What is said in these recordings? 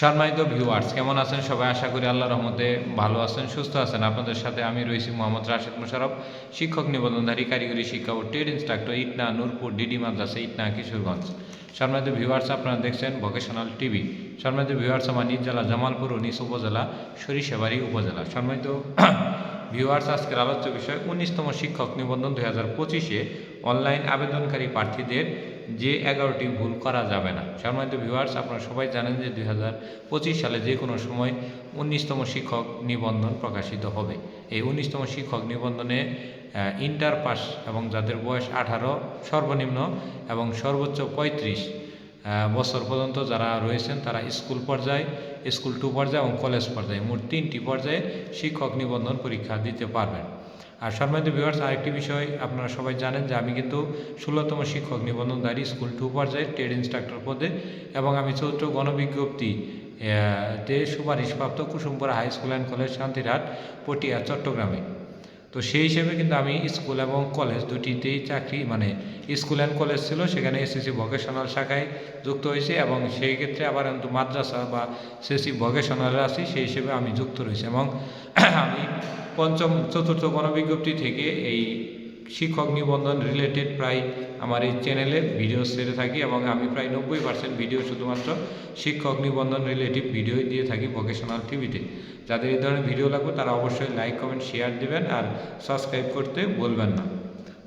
সম্মানিত ভিউয়ার্স কেমন আছেন? সবাই আশা করি আল্লাহ রহমতে ভালো আছেন, সুস্থ আছেন। আপনাদের সাথে আমি রয়েছি মোহাম্মদ রাশেদ মোশারফ শিক্ষক নিবন্ধনধারী, কারিগরি শিক্ষা ও trade instructor Itna, Nurpur, DD মাদ্রাসা, ইটনা, কিশোরগঞ্জ। সম্মানিত ভিউয়ার্স আপনারা দেখছেন ভোকেশনাল টিভি সম্মানিত ভিউয়ার্স আমার নিজ জেলা জামালপুর ও নিজ উপজেলা সরিষাবাড়ি উপজেলা। সম্মানিত ভিউয়ার্স আজকের আলোচ্য বিষয়, উনিশতম শিক্ষক নিবন্ধন দুই হাজার পঁচিশে অনলাইন আবেদনকারী প্রার্থীদের যে এগারোটি ভুল করা যাবে না। সম্মানিত ভিউয়ার্স আপনারা সবাই জানেন যে দুই হাজার পঁচিশ সালে যে কোনো সময় উনিশতম শিক্ষক নিবন্ধন প্রকাশিত হবে। এই উনিশতম শিক্ষক নিবন্ধনে ইন্টার পাস এবং যাদের বয়স আঠারো, সর্বনিম্ন এবং সর্বোচ্চ পঁয়ত্রিশ বছর পর্যন্ত যারা রয়েছেন, তারা স্কুল পর্যায়ে, স্কুল টু পর্যায়ে এবং কলেজ পর্যায়ে, মোট তিনটি পর্যায়ে শিক্ষক নিবন্ধন পরীক্ষা দিতে পারবেন। আর সম্মানিত ভিউয়ার্স আরেকটি বিষয় আপনারা সবাই জানেন যে আমি কিন্তু ষোলোতম শিক্ষক নিবন্ধনধারী স্কুল টু পর্যায়ে ট্রেড ইনস্ট্রাক্টর পদে এবং আমি চতুর্থ গণবিজ্ঞপ্তি তে সুপারিশপ্রাপ্ত Kusumpura high school and college Shantirhat Patiya, চট্টগ্রামে। তো সেই হিসেবে কিন্তু আমি স্কুল এবং কলেজ দুটিতেই চাকরি মানে স্কুল অ্যান্ড কলেজ ছিল, সেখানে এসএসসি ভোকেশনাল শাখায় যুক্ত হয়েছে এবং সেই ক্ষেত্রে আবার কিন্তু মাদ্রাসা বা এসএসসি ভোকেশনাল আছি, সেই হিসেবে আমি যুক্ত রয়েছি এবং আমি পঞ্চম, চতুর্থ গণবিজ্ঞপ্তি থেকে এই শিক্ষক নিবন্ধন রিলেটেড প্রায় আমার এই চ্যানেলে ভিডিও সেরে থাকি এবং আমি প্রায় নব্বই পার্সেন্ট ভিডিও শুধুমাত্র শিক্ষক নিবন্ধন রিলেটিভ ভিডিওই দিয়ে থাকি ভোকেশনাল টিভিতে যাদের এই ধরনের ভিডিও লাগবে তারা অবশ্যই লাইক কমেন্ট শেয়ার দেবেন আর সাবস্ক্রাইব করতে বলবেন না।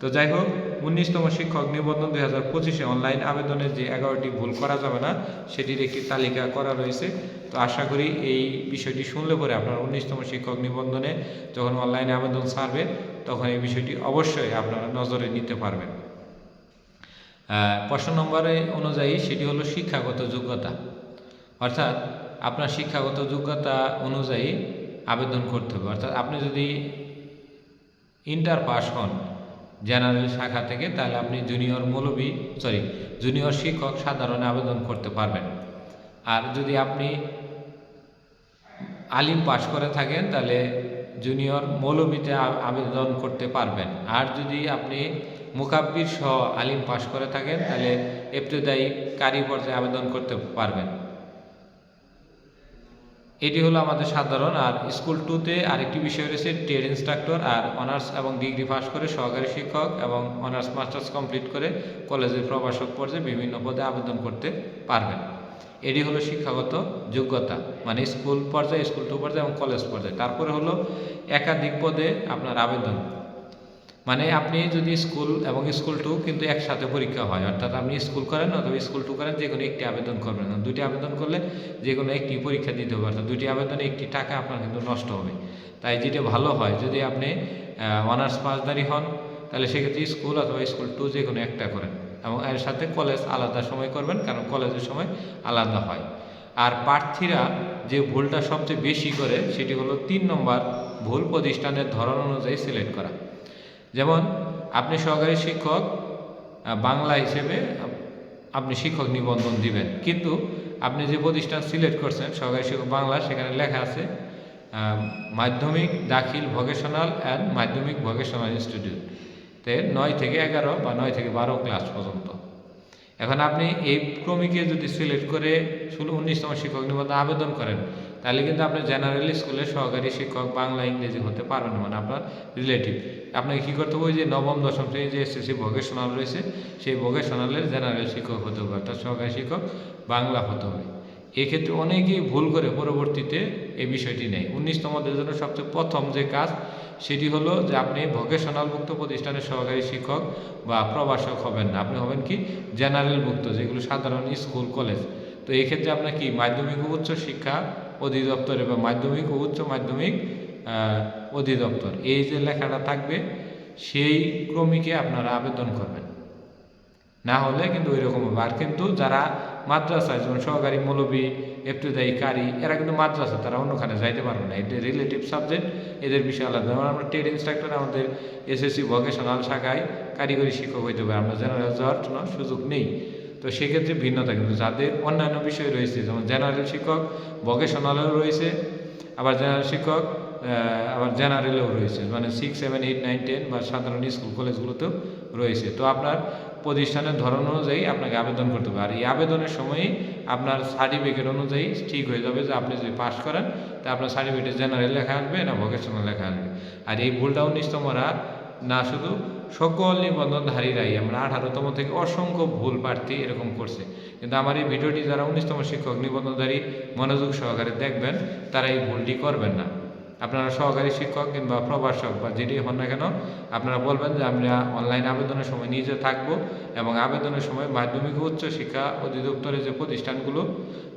তো যাই হোক, উনিশতম শিক্ষক নিবন্ধন দুই হাজার পঁচিশে অনলাইন আবেদনের যে এগারোটি ভুল করা যাবে না, সেটির একটি তালিকা করা রয়েছে। তো আশা করি এই বিষয়টি শুনলে পরে আপনার উনিশতম শিক্ষক নিবন্ধনে যখন অনলাইনে আবেদন ছাড়বে, তখন এই বিষয়টি অবশ্যই আপনারা নজরে নিতে পারবেন। প্রশ্ন নম্বরে অনুযায়ী সেটি হলো শিক্ষাগত যোগ্যতা। অর্থাৎ আপনার শিক্ষাগত যোগ্যতা অনুযায়ী আবেদন করতে হবে। অর্থাৎ আপনি যদি ইন্টার পাস হন জেনারেল শাখা থেকে তাহলে আপনি জুনিয়র মৌলবী সরি জুনিয়র শিক্ষক সাধারণ আবেদন করতে পারবেন। আর যদি আপনি আলিম পাশ করে থাকেন, তাহলে জুনিয়র মৌলবীতে আবেদন করতে পারবেন। আর যদি আপনি মুকাব্বির সহ আলিম পাশ করে থাকেন, তাহলে এপ্তেদায়ী কারি পর্যায়ে আবেদন করতে পারবেন। এটি হলো আমাদের সাধারণ আর স্কুল টুতে আরেকটি বিষয় রয়েছে ট্রেড ইনস্ট্রাক্টর আর অনার্স এবং ডিগ্রি পাস করে সহকারী শিক্ষক এবং অনার্স মাস্টার্স কমপ্লিট করে কলেজের প্রভাষক পর্যায়ে বিভিন্ন পদে আবেদন করতে পারবেন। এটি হলো শিক্ষাগত যোগ্যতা মানে স্কুল পর্যায়ে, স্কুল টু পর্যায়ে এবং কলেজ পর্যায়ে। তারপরে হলো একাধিক পদে আপনার আবেদন। মানে আপনি যদি স্কুল এবং স্কুল টু কিন্তু একসাথে পরীক্ষা হয়, অর্থাৎ আপনি স্কুল করেন অথবা স্কুল টু করেন, যে কোনো একটি আবেদন করবেন। না দুটি আবেদন করলে যে কোনো একটি পরীক্ষা দিতে হবে, অর্থাৎ দুটি আবেদনে একটি টাকা আপনার কিন্তু নষ্ট হবে। তাই যেটা ভালো হয়, যদি আপনি অনার্স পাসদারি হন, তাহলে সেক্ষেত্রে স্কুল অথবা স্কুল টু যে কোনো একটা করেন এবং এর সাথে কলেজ আলাদা সময় করবেন, কারণ কলেজের সময় আলাদা হয়। আর প্রার্থীরা যে ভুলটা সবচেয়ে বেশি করে, সেটি হলো তিন নম্বর ভুল প্রতিষ্ঠানের ধরন অনুযায়ী সিলেক্ট করা। যেমন আপনি সহকারী শিক্ষক বাংলা হিসেবে আপনি শিক্ষক নিবন্ধন দিবেন। কিন্তু আপনি যে প্রতিষ্ঠান সিলেক্ট করছেন, সহকারী শিক্ষক বাংলা, সেখানে লেখা আছে মাধ্যমিক দাখিল ভোকেশনাল অ্যান্ড মাধ্যমিক ভোকেশনাল ইনস্টিটিউট। তে নয় থেকে এগারো বা নয় থেকে বারো ক্লাস পর্যন্ত। এখন আপনি এই ক্রমিকে যদি সিলেক্ট করে ষোলো উনিশতম শিক্ষক নিবন্ধন আবেদন করেন, তাহলে কিন্তু আপনি জেনারেল স্কুলের সহকারী শিক্ষক বাংলা, ইংরেজি হতে পারবেন মানে আপনার রিলেটিভ আপনাকে কী করতে হবে? যে নবম, দশম শ্রেণি যে এসএসসি ভোকেশনাল রয়েছে, সেই ভোকেশনালের জেনারেল শিক্ষক হতে হবে, অর্থাৎ সহকারী শিক্ষক বাংলা হতে হবে। এক্ষেত্রে অনেকেই ভুল করে পরবর্তীতে এই বিষয়টি নেয়। উনিশতমদের জন্য সবচেয়ে প্রথম যে কাজ সেটি হলো যে আপনি ভোকেশনাল মুক্ত প্রতিষ্ঠানের সহকারী শিক্ষক বা প্রভাষক হবেন না। আপনি হবেন কি? জেনারেল মুক্ত, যেগুলো সাধারণ স্কুল কলেজ তো এই ক্ষেত্রে আপনার কি? মাধ্যমিক ও উচ্চ শিক্ষা অধিদপ্তরে বা মাধ্যমিক ও উচ্চ মাধ্যমিক অধিদপ্তর। এই যে লেখাটা থাকবে, সেই ক্রমিকে আপনারা আবেদন করবেন। না হলে কিন্তু ওই রকম আর কিন্তু যারা মাদ্রাসায়, যেমন সহকারী মৌলবী এফতেদায়ী কারি, এরা কিন্তু মাদ্রাসা, তারা অন্যখানে যাইতে পারবে না। এটা রিলেটিভ সাবজেক্ট এদের বিষয় আলাদা। যেমন আমরা ট্রেড ইনস্ট্রাক্টর আমাদের এসএসসি ভোকেশনাল শাখায় কারিগরি শিক্ষক হইতে পারে আমরা জেনারেল যাওয়ার কোনো সুযোগ নেই। তো সেক্ষেত্রে ভিন্নতা কিন্তু, যাদের অন্যান্য বিষয় রয়েছে, যেমন জেনারেল শিক্ষক ভোকেশনালেও রয়েছে, আবার জেনারেল শিক্ষক আবার জেনারেলেও রয়েছে। মানে six seven eight nine ten বা সাধারণ স্কুল কলেজগুলোতেও রয়েছে। তো আপনার প্রতিষ্ঠানের ধরন অনুযায়ী আপনাকে আবেদন করতে হবে। আর এই আবেদনের সময়ই আপনার সার্টিফিকেট অনুযায়ী ঠিক হয়ে যাবে যে আপনি যদি পাশ করেন, তা আপনার সার্টিফিকেটে জেনারেল লেখা আসবে না ভোকেশনাল লেখা আসবে। আর এই ভুলটা উনিশতমরা না শুধু সকল নিবন্ধনধারীরাই, আমরা আঠারোতম থেকে অসংখ্য ভুল প্রার্থী এরকম করছে। কিন্তু আমার এই ভিডিওটি যারা উনিশতম শিক্ষক নিবন্ধনধারী মনোযোগ সহকারে দেখবেন, তারা এই ভুলটি করবেন না। আপনারা সহকারী শিক্ষক কিংবা প্রভাষক বা যেটি হন না কেন, আপনারা বলবেন যে আমরা অনলাইন আবেদনের সময় নিজে থাকব এবং আবেদনের সময় মাধ্যমিক উচ্চ শিক্ষা অধিদপ্তরের যে প্রতিষ্ঠানগুলো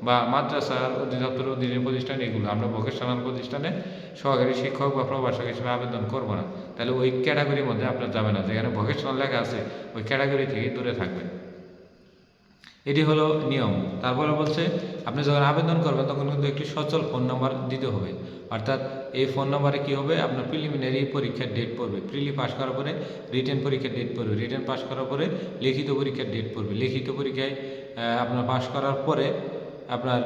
বা মাদ্রাসার অধিদপ্তরের অধীনের প্রতিষ্ঠান, এগুলো আমরা ভোকেশনাল প্রতিষ্ঠানে সহকারী শিক্ষক বা প্রভাষক হিসেবে আবেদন করব না। তাহলে ওই ক্যাটাগরির মধ্যে আপনার যাবে না। যেখানে ভোকেশনাল লেখা আছে, ওই ক্যাটাগরি থেকে দূরে থাকবেন। এটি হলো নিয়ম। তারপরে বলছে, আপনি যখন আবেদন করবেন, তখন কিন্তু একটি সচল ফোন নাম্বার দিতে হবে। অর্থাৎ এই ফোন নাম্বারে কী হবে? আপনার প্রিলিমিনারি পরীক্ষার ডেট পড়বে। প্রিলি পাস করার পরে রিটেন পরীক্ষার ডেট পড়বে। রিটেন পাস করার পরে লিখিত পরীক্ষার ডেট পড়বে। লিখিত পরীক্ষায় আপনার পাস করার পরে আপনার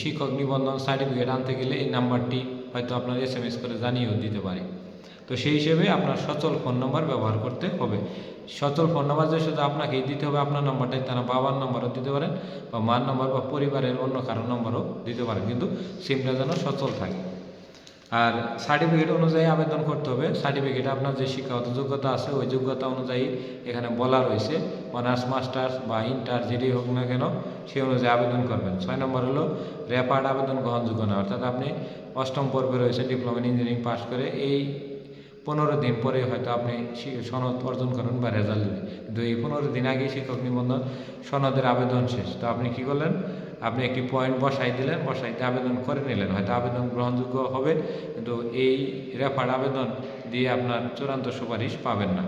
শিক্ষক নিবন্ধন সার্টিফিকেট আনতে গেলে এই নাম্বারটি হয়তো আপনার এস করে জানিয়েও দিতে পারে। তো সেই হিসেবে আপনার সচল ফোন নাম্বার ব্যবহার করতে হবে। সচল ফোন নাম্বার যে শুধু আপনাকেই দিতে হবে, আপনার নাম্বারটাই তারা বাবার নাম্বারও দিতে পারেন বা মার নাম্বার বা পরিবারের অন্য কারোর নাম্বারও দিতে পারেন, কিন্তু সিমটা যেন সচল থাকে। আর সার্টিফিকেট অনুযায়ী আবেদন করতে হবে। সার্টিফিকেটে আপনার যে শিক্ষাগত যোগ্যতা আছে, ওই যোগ্যতা অনুযায়ী এখানে বলা রয়েছে, অনার্স, মাস্টার্স বা ইন্টার যেটি হোক না কেন, সেই অনুযায়ী আবেদন করবেন। ছয় নম্বর হলো র্যাপার্ড আবেদন গ্রহণযোগ্য না, অর্থাৎ আপনি অষ্টম পর্বে রয়েছে ডিপ্লোমা ইঞ্জিনিয়ারিং পাস করে এই পনেরো দিন পরে হয়তো আপনি সনদ অর্জন করেন বা রেজাল্ট দেবেন। কিন্তু এই পনেরো দিন আগে শিক্ষক নিবন্ধন সনদের আবেদন শেষ। তো আপনি কি করলেন? আপনি একটি পয়েন্ট বসাই দিলেন, বসাইতে আবেদন করে নিলেন। হয়তো আবেদন গ্রহণযোগ্য হবে, কিন্তু এই রেফার্ড আবেদন দিয়ে আপনার চূড়ান্ত সুপারিশ পাবেন না।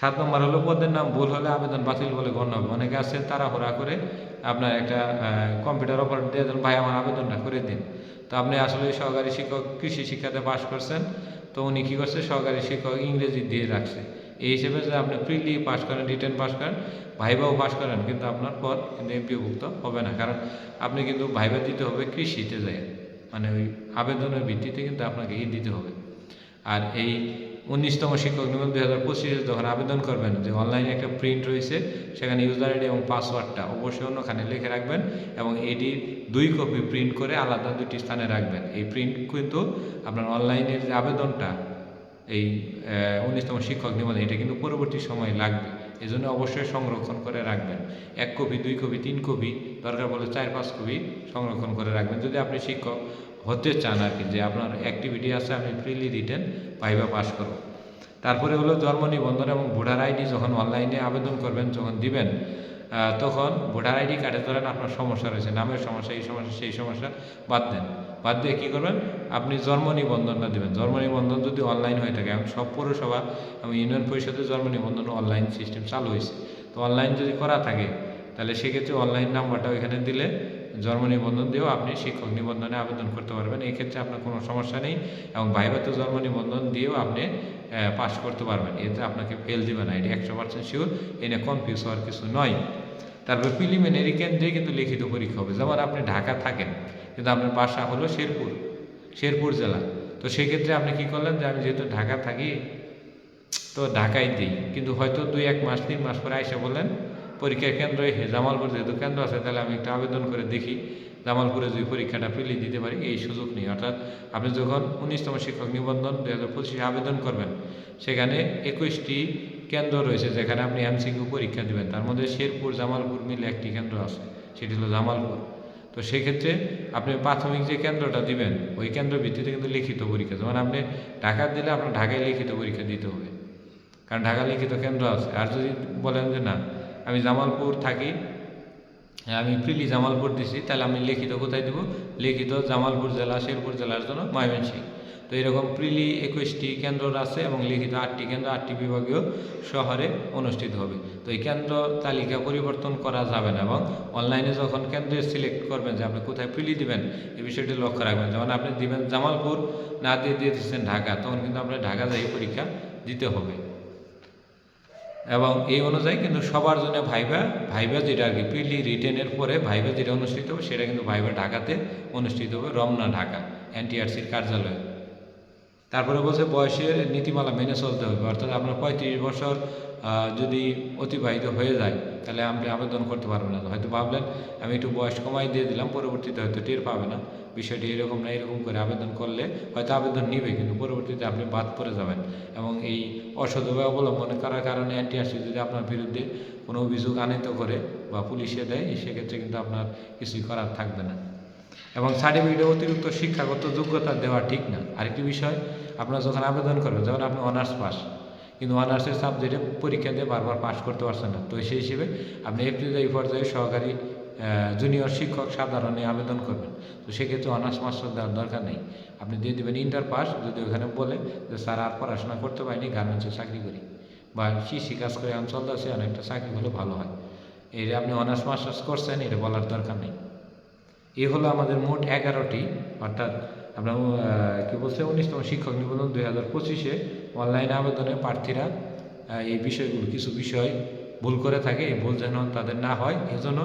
সাত নম্বর হলো, পদের নাম ভুল হলে আবেদন বাতিল বলে গণ্য হবে। অনেকে আছে তাড়াহুড়া করে আপনার একটা কম্পিউটার অপারেট দিয়ে দেন, ভাই, আমার আবেদনটা করে দিন। তো আপনি আসলে সহকারী শিক্ষক, কৃষি শিক্ষাতে পাশ করছেন। তো উনি কী করছে? সহকারী শিক্ষক ইংরেজি দিয়ে রাখছে। এই হিসেবে যে আপনি প্রিলি পাস করেন রিটেন পাস করেন ভাইভাও পাস করেন, কিন্তু আপনার পর কিন্তু এমপিভুক্ত হবে না। কারণ আপনি কিন্তু ভাইভা দিতে হবে কৃষিতে যায় মানে ওই আবেদনের ভিত্তিতে কিন্তু আপনাকে এই দিতে হবে। আর এই উনিশতম শিক্ষক নিবন্ধন দুই হাজার পঁচিশে যখন আবেদন করবেন, যে অনলাইনে একটা প্রিন্ট রয়েছে, সেখানে ইউজার আইডি এবং পাসওয়ার্ডটা অবশ্যই অন্যখানে লিখে রাখবেন এবং এটির দুই কপি প্রিন্ট করে আলাদা দুটি স্থানে রাখবেন। এই প্রিন্ট কিন্তু আপনার অনলাইনের যে আবেদনটা, এই উনিশতম শিক্ষক নিবন্ধন, এটা কিন্তু পরবর্তী সময় লাগবে। এই জন্য অবশ্যই সংরক্ষণ করে রাখবেন। এক কপি দুই কপি তিন কপি দরকার বলে চার, পাঁচ কপি সংরক্ষণ করে রাখবেন। যদি আপনি শিক্ষক হতে চান আর কি, যে আপনার অ্যাক্টিভিটি আছে আমি ফ্রিলি রিটেন পাইবা পাস করব তারপরে হলো জন্ম নিবন্ধন এবং ভোটার আইডি যখন অনলাইনে আবেদন করবেন, যখন দিবেন তখন ভোটার আইডি কার্ডে ধরেন আপনার সমস্যা রয়েছে, নামের সমস্যা, এই সমস্যা, সেই সমস্যা, বাদ দেন। বাদ দিয়ে কী করবেন? আপনি জন্ম নিবন্ধনটা দেবেন। জন্ম নিবন্ধন যদি অনলাইন হয়ে থাকে, এখন সব পৌরসভা এবং ইউনিয়ন পরিষদের জন্ম নিবন্ধন অনলাইন সিস্টেম চালু হয়েছে। তো অনলাইন যদি করা থাকে, তাহলে সেক্ষেত্রে অনলাইন নাম্বারটা ওইখানে দিলে জন্ম নিবন্ধন দিয়েও আপনি শিক্ষক নিবন্ধনে আবেদন করতে পারবেন। এই ক্ষেত্রে আপনার কোনো সমস্যা নেই এবং ভাইভাতে জন্ম নিবন্ধন দিয়েও আপনি পাশ করতে পারবেন। এতে আপনাকে ফেল দিবে না। এটি একশো পার্সেন্ট শিওর এনে কনফিউজ হওয়ার কিছু নয়। তারপর প্রিলিমিনারি কেন্দ্রে কিন্তু লিখিত পরীক্ষা হবে। যেমন আপনি ঢাকা থাকেন, কিন্তু আপনার বাসা হলো শেরপুর শেরপুর জেলা। তো সেক্ষেত্রে আপনি কি করলেন যে, আমি যেহেতু ঢাকা থাকি, তো ঢাকায় দিই। কিন্তু হয়তো দুই এক মাস, তিন মাস পরে আইসা বললেন পরীক্ষার কেন্দ্র জামালপুর যেহেতু কেন্দ্র আছে, তাহলে আমি একটা আবেদন করে দেখি, জামালপুরে যদি পরীক্ষাটা পেলে দিতে পারি, এই সুযোগ নেই। অর্থাৎ আপনি যখন উনিশতম শিক্ষক নিবন্ধন দুই হাজার পঁচিশে আবেদন করবেন, সেখানে একুশটি কেন্দ্র রয়েছে যেখানে আপনি এমসিকিউ পরীক্ষা দেবেন। তার মধ্যে শেরপুর, জামালপুর মিলে একটি কেন্দ্র আছে, সেটি হলো জামালপুর। তো সেক্ষেত্রে আপনি প্রাথমিক যে কেন্দ্রটা দিবেন, ওই কেন্দ্র ভিত্তিতে কিন্তু লিখিত পরীক্ষা, যেমন আপনি ঢাকা দিলে আপনার ঢাকায় লিখিত পরীক্ষা দিতে হবে, কারণ ঢাকা লিখিত কেন্দ্র আছে। আর যদি বলেন যে না আমি জামালপুর থাকি। হ্যাঁ, আমি প্রিলি জামালপুর দিছি তাহলে আমি লিখিত কোথায় দেবো? লিখিত জামালপুর জেলা শেরপুর জেলার জন্য ময়মনসিংহ। তো এরকম প্রিলি একুশটি কেন্দ্র আছে এবং লিখিত আটটি কেন্দ্র আটটি বিভাগীয় শহরে অনুষ্ঠিত হবে। তো এই কেন্দ্র তালিকা পরিবর্তন করা যাবে না এবং অনলাইনে যখন কেন্দ্রে সিলেক্ট করবেন যে আপনি কোথায় প্রিলি দিবেন এই বিষয়টি লক্ষ্য রাখবেন। যেমন আপনি দিবেন জামালপুর না দিয়ে দিয়ে দিচ্ছেন ঢাকা তখন কিন্তু আপনার ঢাকা যাই পরীক্ষা দিতে হবে। এবং এই অনুযায়ী কিন্তু সবার জন্য ভাইবা ভাইবা যেটা আর কি পিলি রিটেনের পরে ভাইবা যেটা অনুষ্ঠিত হবে, সেটা কিন্তু ভাইবা ঢাকাতে অনুষ্ঠিত হবে, রমনা, ঢাকা এনটিআরসির কার্যালয়ে। তারপরে বলছে বয়সের নীতিমালা মেনে চলতে হবে, অর্থাৎ আপনার পঁয়ত্রিশ বছর যদি অতিবাহিত হয়ে যায়, তাহলে আপনি আবেদন করতে পারবেন না। হয়তো ভাবলেন, আমি একটু বয়স কমাই দিয়ে দিলাম, পরবর্তীতে হয়তো টের পাবে না। বিষয়টি এরকম না, এরকম করে আবেদন করলে হয়তো আবেদন নিবে, কিন্তু পরবর্তীতে আপনি বাদ পড়ে যাবেন। এবং এই অসৎ অবলম্বন করার কারণে অ্যান্টিআরসি যদি আপনার বিরুদ্ধে কোনো অভিযোগ আনিত করে বা পুলিশে দেয় সেক্ষেত্রে কিন্তু আপনার কিছুই করার থাকবে না। এবং সার্টিফিকেটে অতিরিক্ত শিক্ষাগত যোগ্যতা দেওয়া ঠিক না। আরেকটি বিষয়, আপনারা যখন আবেদন করবেন, যেমন আপনি অনার্স পাস, কিন্তু অনার্সের সাবজেক্টে পরীক্ষা দিয়ে বারবার পাস করতে পারছেন না, তো সেই হিসেবে আপনি এপ্রিল পর্যায়ে সহকারী জুনিয়র শিক্ষক সাধারণে আবেদন করবেন। তো সেক্ষেত্রে অনার্স মাস্টার দেওয়ার দরকার নেই। আপনি দিয়ে দেবেন ইন্টার পাস যদি ওখানে বলে যে স্যার আর পড়াশোনা করতে পারিনি গার্মেন্টসে চাকরি করি। বা কৃষি কাজ করে চলতে আছে অনেকটা চাকরি হলে ভালো হয়। এই আপনি অনার্স মাস্টার্স করছেন এটা বলার দরকার নেই। এ হলো আমাদের মোট এগারোটি অর্থাৎ আমরা আহ, কি বলছে উনিশতম শিক্ষক নিবন্ধন দুই হাজার পঁচিশে অনলাইন আবেদনে প্রার্থীরা এই বিষয়গুলো কিছু বিষয় ভুল করে থাকে, এই ভুল যেন তাদের না হয়, এজন্য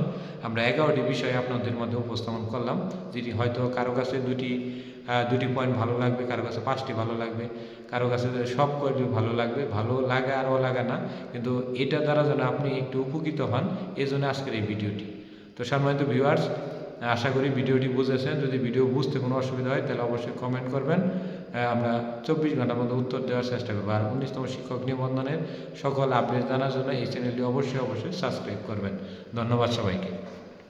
আমরা এগারোটি বিষয় আপনাদের মধ্যে উপস্থাপন করলাম, যেটি হয়তো কারও কাছে দুটি দুটি পয়েন্ট ভালো লাগবে, কারও কাছে পাঁচটি ভালো লাগবে, কারও কাছে সব কয়টি ভালো লাগবে, ভালো লাগে আরও লাগে না, কিন্তু এটা দ্বারা যেন আপনি একটু উপকৃত হন এই জন্য আজকের এই ভিডিওটি। তো সম্মানিত ভিউয়ার্স আশা করি ভিডিওটি বুঝেছেন, যদি ভিডিও বুঝতে কোনো অসুবিধা হয়, তাহলে অবশ্যই কমেন্ট করবেন। আমরা চব্বিশ ঘণ্টার মধ্যে উত্তর দেওয়ার চেষ্টা করব। আর উনিশতম শিক্ষক নিবন্ধনের সকল আপডেট জানার জন্য এই চ্যানেলটি অবশ্যই অবশ্যই সাবস্ক্রাইব করবেন। ধন্যবাদ সবাইকে।